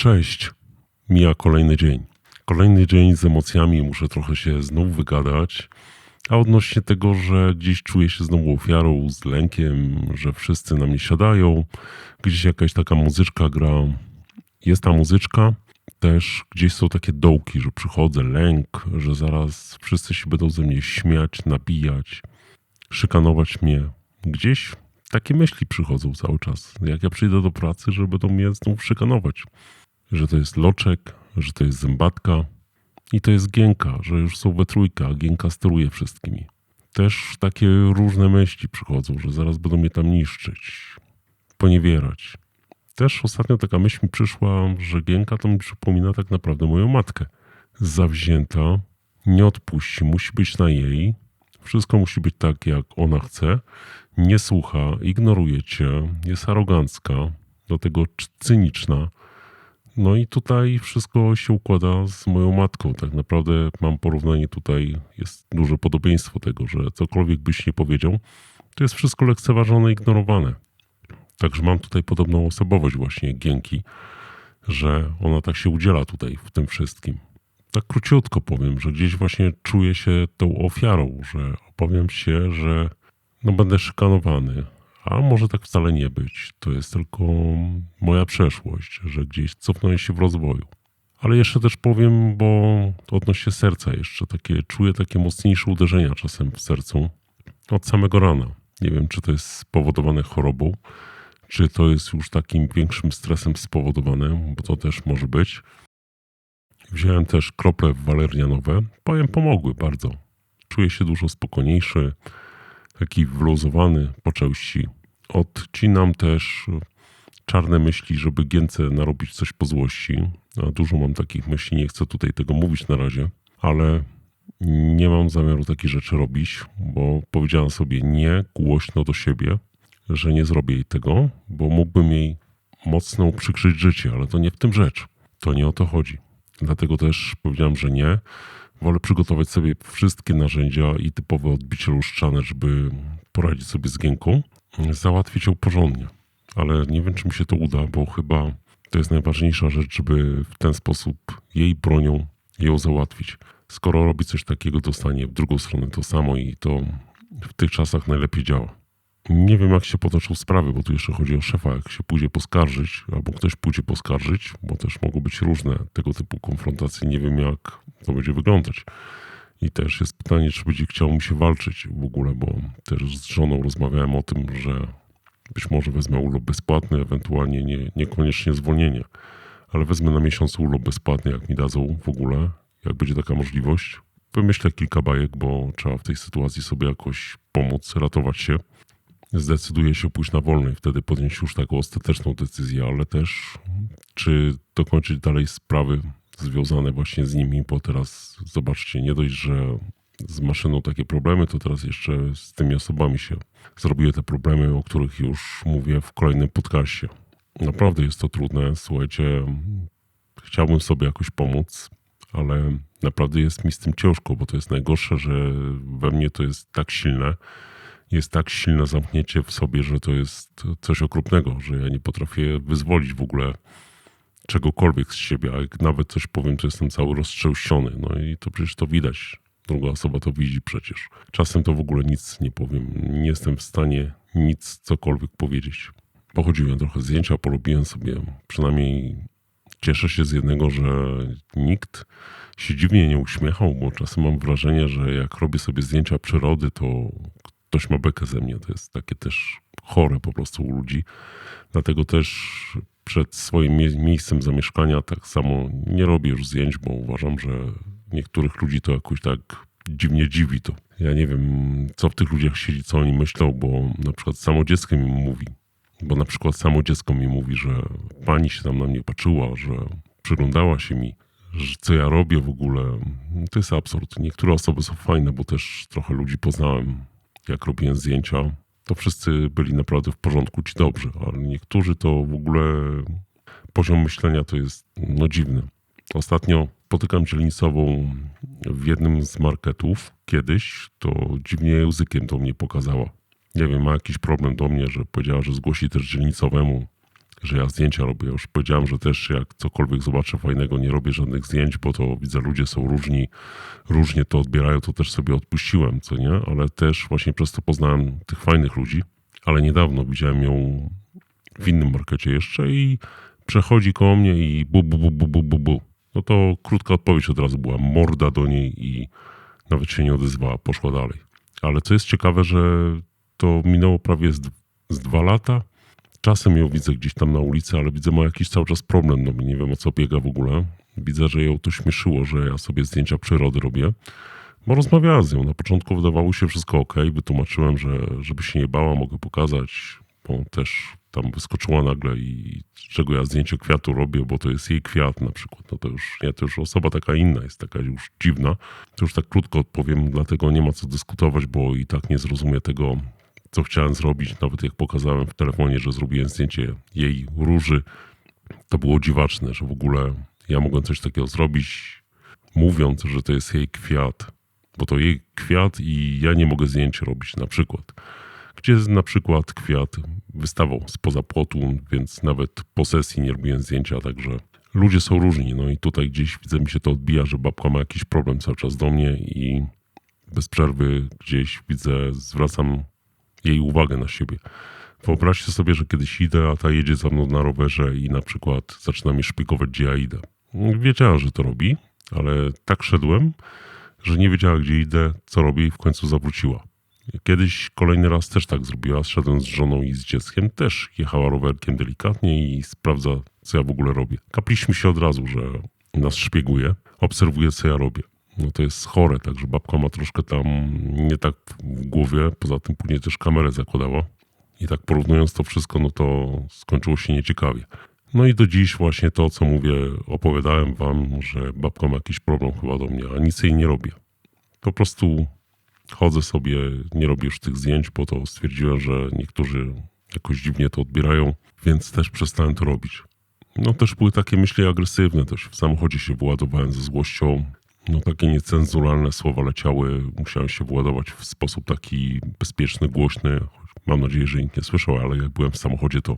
Cześć. Mija kolejny dzień. Kolejny dzień z emocjami, muszę trochę się znów wygadać. A odnośnie tego, że gdzieś czuję się znowu ofiarą, z lękiem, że wszyscy na mnie siadają, gdzieś jakaś taka muzyczka gra. Jest ta muzyczka, też gdzieś są takie dołki, że przychodzę, lęk, że zaraz wszyscy się będą ze mnie śmiać, nabijać, szykanować mnie. Gdzieś takie myśli przychodzą cały czas. Jak ja przyjdę do pracy, że będą mnie znów szykanować. Że to jest loczek, że to jest zębatka i to jest gienka, że już są we trójkę, a gienka steruje wszystkimi. Też takie różne myśli przychodzą, że zaraz będą mnie tam niszczyć, poniewierać. Też ostatnio taka myśl mi przyszła, że gienka to mi przypomina tak naprawdę moją matkę. Zawzięta, nie odpuści, musi być na jej, wszystko musi być tak, jak ona chce, nie słucha, ignoruje cię, jest arogancka, do tego cyniczna. No i tutaj wszystko się układa z moją matką. Tak naprawdę mam porównanie tutaj, jest duże podobieństwo tego, że cokolwiek byś nie powiedział, to jest wszystko lekceważone, ignorowane. Także mam tutaj podobną osobowość właśnie Gienki, że ona tak się udziela tutaj w tym wszystkim. Tak króciutko powiem, że gdzieś właśnie czuję się tą ofiarą, że opowiem się, że no będę szykanowany, a może tak wcale nie być. To jest tylko moja przeszłość, że gdzieś cofnąłem się w rozwoju. Ale jeszcze też powiem, bo odnośnie serca jeszcze takie, czuję takie mocniejsze uderzenia czasem w sercu od samego rana. Nie wiem, czy to jest spowodowane chorobą, czy to jest już takim większym stresem spowodowane, bo to też może być. Wziąłem też krople walerianowe. Powiem, pomogły bardzo. Czuję się dużo spokojniejszy, taki wluzowany po części. Odcinam też czarne myśli, żeby gięce narobić coś po złości. A dużo mam takich myśli, nie chcę tutaj tego mówić na razie, ale nie mam zamiaru takich rzeczy robić, bo powiedziałem sobie nie głośno do siebie, że nie zrobię jej tego, bo mógłbym jej mocno uprzykrzyć życie, ale to nie w tym rzecz. To nie o to chodzi. Dlatego też powiedziałem, że nie. Wolę przygotować sobie wszystkie narzędzia i typowe odbicie lustrzane, żeby poradzić sobie z gięką, załatwić ją porządnie. Ale nie wiem, czy mi się to uda, bo chyba to jest najważniejsza rzecz, żeby w ten sposób jej bronią ją załatwić. Skoro robi coś takiego, dostanie w drugą stronę to samo i to w tych czasach najlepiej działa. Nie wiem, jak się potoczą sprawy, bo tu jeszcze chodzi o szefa. Jak się pójdzie poskarżyć, albo ktoś pójdzie poskarżyć, bo też mogą być różne tego typu konfrontacje. Nie wiem, jak to będzie wyglądać. I też jest pytanie, czy będzie chciał mi się walczyć w ogóle, bo też z żoną rozmawiałem o tym, że być może wezmę urlop bezpłatny, ewentualnie nie, niekoniecznie zwolnienie, ale wezmę na miesiąc urlop bezpłatny, jak mi dadzą w ogóle, jak będzie taka możliwość. Wymyślę kilka bajek, bo trzeba w tej sytuacji sobie jakoś pomóc, ratować się zdecyduje się pójść na wolny i wtedy podjąć już taką ostateczną decyzję, ale też czy dokończyć dalej sprawy związane właśnie z nimi, bo teraz zobaczcie, nie dość, że z maszyną takie problemy, to teraz jeszcze z tymi osobami się zrobiły te problemy, o których już mówię w kolejnym podcaście. Naprawdę jest to trudne, słuchajcie, chciałbym sobie jakoś pomóc, ale naprawdę jest mi z tym ciężko, bo to jest najgorsze, że we mnie to jest tak silne, jest tak silne zamknięcie w sobie, że to jest coś okropnego, że ja nie potrafię wyzwolić w ogóle czegokolwiek z siebie, a jak nawet coś powiem, to jestem cały roztrzęsiony. No i to przecież to widać. Druga osoba to widzi przecież. Czasem to w ogóle nic nie powiem. Nie jestem w stanie nic cokolwiek powiedzieć. Pochodziłem trochę zdjęcia, polubiłem sobie. Przynajmniej cieszę się z jednego, że nikt się dziwnie nie uśmiechał, bo czasem mam wrażenie, że jak robię sobie zdjęcia przyrody, to ktoś ma bekę ze mnie. To jest takie też chore po prostu u ludzi. Dlatego też przed swoim miejscem zamieszkania tak samo nie robię już zdjęć, bo uważam, że niektórych ludzi to jakoś tak dziwnie dziwi to. Ja nie wiem, co w tych ludziach siedzi, co oni myślą, bo na przykład samo dziecko mi mówi, bo na przykład samo dziecko mi mówi, że pani się tam na mnie patrzyła, że przyglądała się mi, że co ja robię w ogóle. To jest absurd. Niektóre osoby są fajne, bo też trochę ludzi poznałem jak robiłem zdjęcia, to wszyscy byli naprawdę w porządku, ci dobrze, ale niektórzy to w ogóle poziom myślenia to jest no dziwny. Ostatnio potykam dzielnicową w jednym z marketów kiedyś, to dziwnie językiem do mnie pokazała. Nie wiem, ma jakiś problem do mnie, że powiedziała, że zgłosi też dzielnicowemu że ja zdjęcia robię. Już powiedziałem, że też jak cokolwiek zobaczę fajnego, nie robię żadnych zdjęć, bo to widzę, ludzie są różni, różnie to odbierają, to też sobie odpuściłem, co nie? Ale też właśnie przez to poznałem tych fajnych ludzi. Ale niedawno widziałem ją w innym markecie jeszcze i przechodzi koło mnie i bu, bu, bu, bu, bu, bu, bu. No to krótka odpowiedź od razu była, morda do niej i nawet się nie odezwała, poszła dalej. Ale co jest ciekawe, że to minęło prawie z, z dwa lata. Czasem ją widzę gdzieś tam na ulicy, ale widzę, ma jakiś cały czas problem, no nie wiem o co biega w ogóle. Widzę, że ją to śmieszyło, że ja sobie zdjęcia przyrody robię. Bo rozmawiałem z nią. Na początku wydawało się wszystko ok. Wytłumaczyłem, że żeby się nie bała, mogę pokazać, bo też tam wyskoczyła nagle i czego ja zdjęcie kwiatu robię, bo to jest jej kwiat na przykład. No to już nie, to już osoba taka inna jest, taka już dziwna. To już tak krótko odpowiem, dlatego nie ma co dyskutować, bo i tak nie zrozumie tego, co chciałem zrobić. Nawet jak pokazałem w telefonie, że zrobiłem zdjęcie jej róży, to było dziwaczne, że w ogóle ja mogłem coś takiego zrobić, mówiąc, że to jest jej kwiat, bo to jej kwiat i ja nie mogę zdjęć robić na przykład. Gdzie na przykład kwiat wystawał spoza płotu, więc nawet po sesji nie robiłem zdjęcia, także ludzie są różni. No i tutaj gdzieś widzę mi się to odbija, że babka ma jakiś problem cały czas do mnie i bez przerwy gdzieś widzę, zwracam jej uwagę na siebie. Wyobraźcie sobie, że kiedyś idę, a ta jedzie za mną na rowerze i na przykład zaczyna mnie szpiegować, gdzie ja idę. Wiedziała, że to robi, ale tak szedłem, że nie wiedziała, gdzie idę, co robię i w końcu zawróciła. Kiedyś kolejny raz też tak zrobiła, szedłem z żoną i z dzieckiem, też jechała rowerkiem delikatnie i sprawdza, co ja w ogóle robię. Kapliśmy się od razu, że nas szpieguje, obserwuje, co ja robię. No to jest chore, także babka ma troszkę tam nie tak w głowie, poza tym później też kamerę zakładała. I tak porównując to wszystko, no to skończyło się nieciekawie. No i do dziś właśnie to, co mówię, opowiadałem wam, że babka ma jakiś problem chyba do mnie, a nic jej nie robię. Po prostu chodzę sobie, nie robię już tych zdjęć, bo to stwierdziłem, że niektórzy jakoś dziwnie to odbierają, więc też przestałem to robić. No też były takie myśli agresywne, też w samochodzie się wyładowałem ze złością. No takie niecenzuralne słowa leciały, musiałem się wyładować w sposób taki bezpieczny, głośny. Mam nadzieję, że nikt nie słyszał, ale jak byłem w samochodzie, to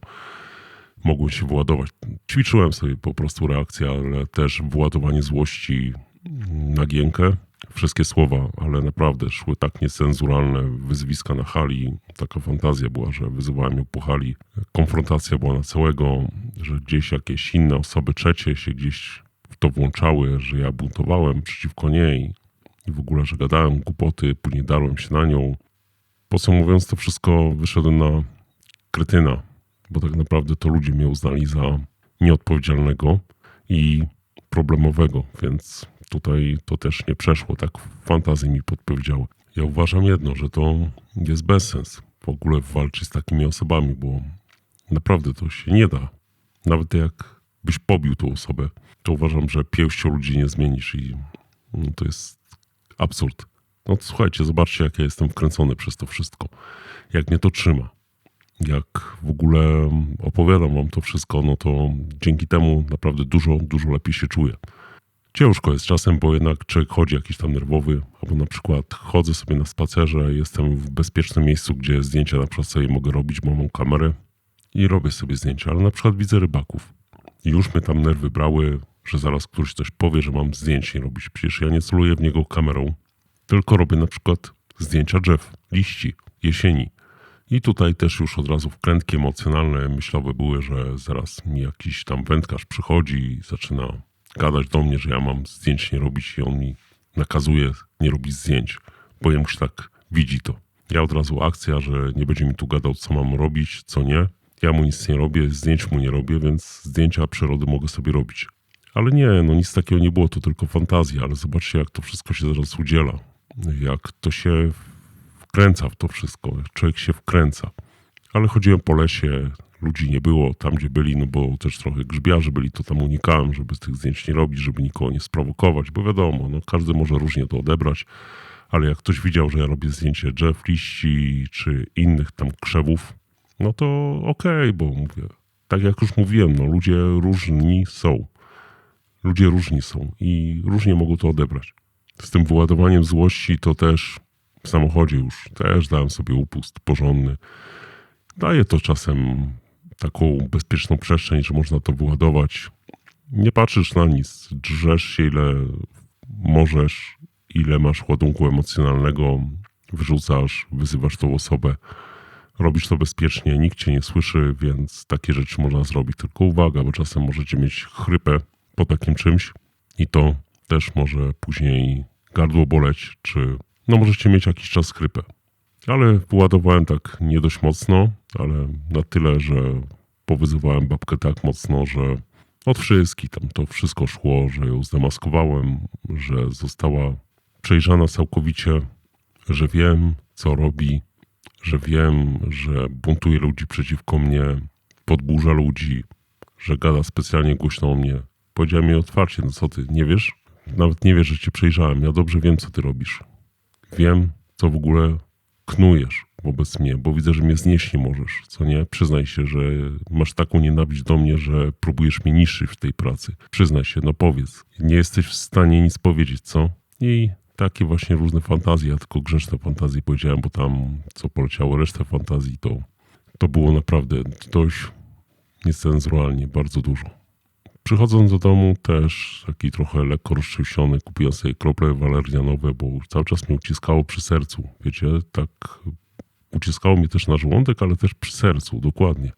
mogłem się wyładować. Ćwiczyłem sobie po prostu reakcję, ale też wyładowanie złości na gienkę. Wszystkie słowa, ale naprawdę szły tak niecenzuralne wyzwiska na hali. Taka fantazja była, że wyzywałem ją po hali. Konfrontacja była na całego, że gdzieś jakieś inne osoby trzecie się gdzieś to włączały, że ja buntowałem przeciwko niej. I w ogóle, że gadałem głupoty, później darłem się na nią. Podsumowując to wszystko, wyszedłem na kretyna, bo tak naprawdę to ludzie mnie uznali za nieodpowiedzialnego i problemowego, więc tutaj to też nie przeszło, tak fantazje mi podpowiedziały. Ja uważam jedno, że to jest bezsens w ogóle walczyć z takimi osobami, bo naprawdę to się nie da. Nawet jak byś pobił tą osobę, to uważam, że pięścią ludzi nie zmienisz i no, to jest absurd. No słuchajcie, zobaczcie, jak ja jestem wkręcony przez to wszystko. Jak mnie to trzyma. Jak w ogóle opowiadam wam to wszystko, no to dzięki temu naprawdę dużo, dużo lepiej się czuję. Ciężko jest czasem, bo jednak człowiek chodzi jakiś tam nerwowy, albo na przykład chodzę sobie na spacerze, jestem w bezpiecznym miejscu, gdzie zdjęcia na przykład sobie mogę robić, bo mam kamerę i robię sobie zdjęcia, ale na przykład widzę rybaków. Już mnie tam nerwy brały, że zaraz ktoś coś powie, że mam zdjęcie robić. Przecież ja nie celuję w niego kamerą, tylko robię na przykład zdjęcia drzew, liści, jesieni. I tutaj też już od razu wkrętki emocjonalne, myślowe były, że zaraz mi jakiś tam wędkarz przychodzi i zaczyna gadać do mnie, że ja mam zdjęć nie robić i on mi nakazuje nie robić zdjęć, bo jemu się tak widzi to. Ja od razu akcja, że nie będzie mi tu gadał, co mam robić, co nie. Ja mu nic nie robię, zdjęć mu nie robię, więc zdjęcia przyrody mogę sobie robić. Ale nie, no nic takiego nie było, to tylko fantazja, ale zobaczcie, jak to wszystko się zaraz udziela. Jak to się wkręca w to wszystko, człowiek się wkręca. Ale chodziłem po lesie, ludzi nie było tam, gdzie byli, no bo też trochę grzbiarzy byli, to tam unikałem, żeby z tych zdjęć nie robić, żeby nikogo nie sprowokować, bo wiadomo, no każdy może różnie to odebrać, ale jak ktoś widział, że ja robię zdjęcie drzew, liści czy innych tam krzewów, no to okej, okay, bo mówię, tak jak już mówiłem, no ludzie różni są. Ludzie różni są i różnie mogą to odebrać. Z tym wyładowaniem złości to też w samochodzie już też dałem sobie upust porządny. Daje to czasem taką bezpieczną przestrzeń, że można to wyładować. Nie patrzysz na nic, drzesz się ile możesz, ile masz ładunku emocjonalnego, wyrzucasz, wyzywasz tą osobę. Robisz to bezpiecznie, nikt cię nie słyszy, więc takie rzeczy można zrobić. Tylko uwaga, bo czasem możecie mieć chrypę po takim czymś i to też może później gardło boleć, czy no możecie mieć jakiś czas chrypę. Ale wyładowałem tak nie dość mocno, ale na tyle, że powyzywałem babkę tak mocno, że od wszystkich tam to wszystko szło, że ją zdemaskowałem, że została przejrzana całkowicie, że wiem, co robi, że wiem, że buntuje ludzi przeciwko mnie, podburza ludzi, że gada specjalnie głośno o mnie. Powiedziałem jej otwarcie, no co ty, nie wiesz? Nawet nie wiesz, że cię przejrzałem. Ja dobrze wiem, co ty robisz. Wiem, co w ogóle knujesz wobec mnie, bo widzę, że mnie znieść nie możesz, co nie? Przyznaj się, że masz taką nienawiść do mnie, że próbujesz mnie niszczyć w tej pracy. Przyznaj się, no powiedz. Nie jesteś w stanie nic powiedzieć, co? I takie właśnie różne fantazje, ja tylko grzeczne fantazje powiedziałem, bo tam co poleciało, resztę fantazji to, to było naprawdę dość niecenzuralnie, bardzo dużo. Przychodząc do domu też taki trochę lekko roztrzęsiony, kupiłem sobie krople walerianowe, bo cały czas mnie uciskało przy sercu. Wiecie, tak uciskało mnie też na żołądek, ale też przy sercu, dokładnie.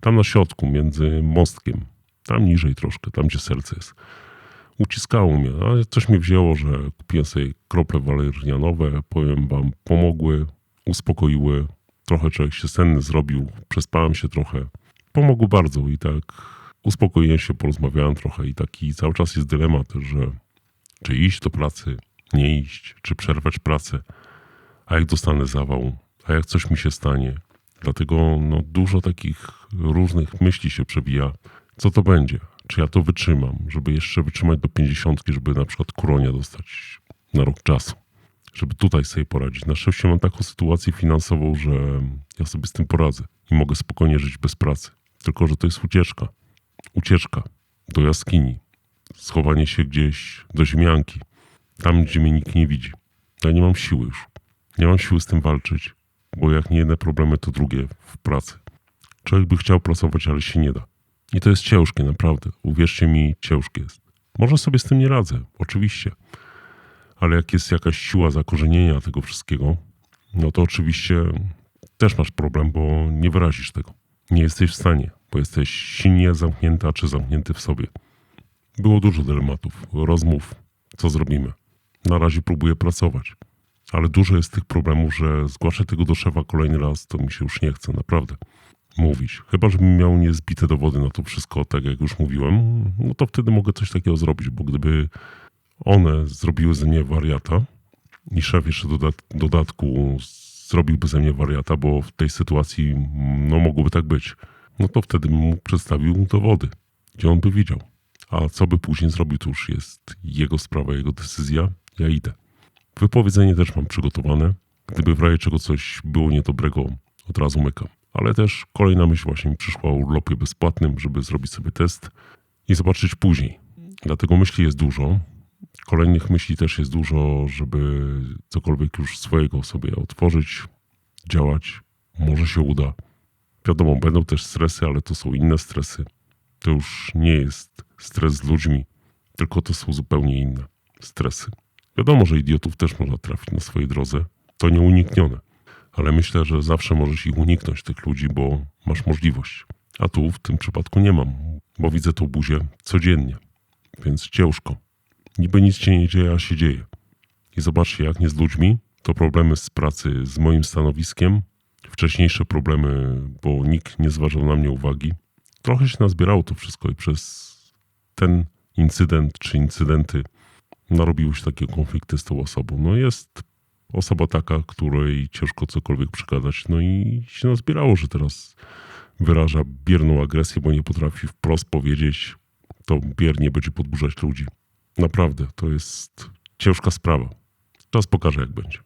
Tam na środku, między mostkiem. Tam niżej troszkę, tam gdzie serce jest. Uciskało mnie, ale coś mi wzięło, że kupiłem sobie krople walerianowe, powiem wam, pomogły, uspokoiły. Trochę człowiek się senny zrobił, przespałem się trochę. Pomogły bardzo i tak uspokoiłem się, porozmawiałem trochę i taki cały czas jest dylemat, że czy iść do pracy, nie iść, czy przerwać pracę, a jak dostanę zawał, a jak coś mi się stanie. Dlatego no, dużo takich różnych myśli się przebija. Co to będzie? Czy ja to wytrzymam, żeby jeszcze wytrzymać do pięćdziesiątki, żeby na przykład kuronia dostać na rok czasu, żeby tutaj sobie poradzić. Na szczęście mam taką sytuację finansową, że ja sobie z tym poradzę i mogę spokojnie żyć bez pracy. Tylko, że to jest ucieczka. Ucieczka do jaskini, schowanie się gdzieś do ziemianki, tam gdzie mnie nikt nie widzi. Ja nie mam siły już. Nie mam siły z tym walczyć, bo jak nie jedne problemy, to drugie w pracy. Człowiek by chciał pracować, ale się nie da. I to jest ciężkie, naprawdę. Uwierzcie mi, ciężkie jest. Może sobie z tym nie radzę, oczywiście. Ale jak jest jakaś siła zakorzenienia tego wszystkiego, no to oczywiście też masz problem, bo nie wyrazisz tego. Nie jesteś w stanie, bo jesteś silnie zamknięta czy zamknięty w sobie. Było dużo dylematów, rozmów, co zrobimy. Na razie próbuję pracować, ale dużo jest tych problemów, że zgłaszę tego do szefa kolejny raz, to mi się już nie chce, naprawdę mówić. Chyba, żebym miał niezbite dowody na to wszystko, tak jak już mówiłem, no to wtedy mogę coś takiego zrobić, bo gdyby one zrobiły ze mnie wariata i szef jeszcze dodat dodatku zrobiłby ze mnie wariata, bo w tej sytuacji no mogłoby tak być, no to wtedy bym mu przedstawił dowody, gdzie on by widział. A co by później zrobił, to już jest jego sprawa, jego decyzja. Ja idę. Wypowiedzenie też mam przygotowane. Gdyby w razie czego coś było niedobrego, od razu mykam. Ale też kolejna myśl właśnie mi przyszła o urlopie bezpłatnym, żeby zrobić sobie test i zobaczyć później. Dlatego myśli jest dużo. Kolejnych myśli też jest dużo, żeby cokolwiek już swojego sobie otworzyć, działać. Może się uda. Wiadomo, będą też stresy, ale to są inne stresy. To już nie jest stres z ludźmi, tylko to są zupełnie inne stresy. Wiadomo, że idiotów też można trafić na swojej drodze. To nieuniknione. Ale myślę, że zawsze możesz ich uniknąć, tych ludzi, bo masz możliwość. A tu w tym przypadku nie mam, bo widzę tą buzię codziennie. Więc ciężko. Niby nic się nie dzieje, a się dzieje. I zobaczcie, jak nie z ludźmi, to problemy z pracy, z moim stanowiskiem, wcześniejsze problemy, bo nikt nie zważał na mnie uwagi. Trochę się nazbierało to wszystko i przez ten incydent czy incydenty narobiły się takie konflikty z tą osobą. No jest osoba taka, której ciężko cokolwiek przekazać. No i się nazbierało, że teraz wyraża bierną agresję, bo nie potrafi wprost powiedzieć, to biernie będzie podburzać ludzi. Naprawdę, to jest ciężka sprawa. Czas pokaże, jak będzie.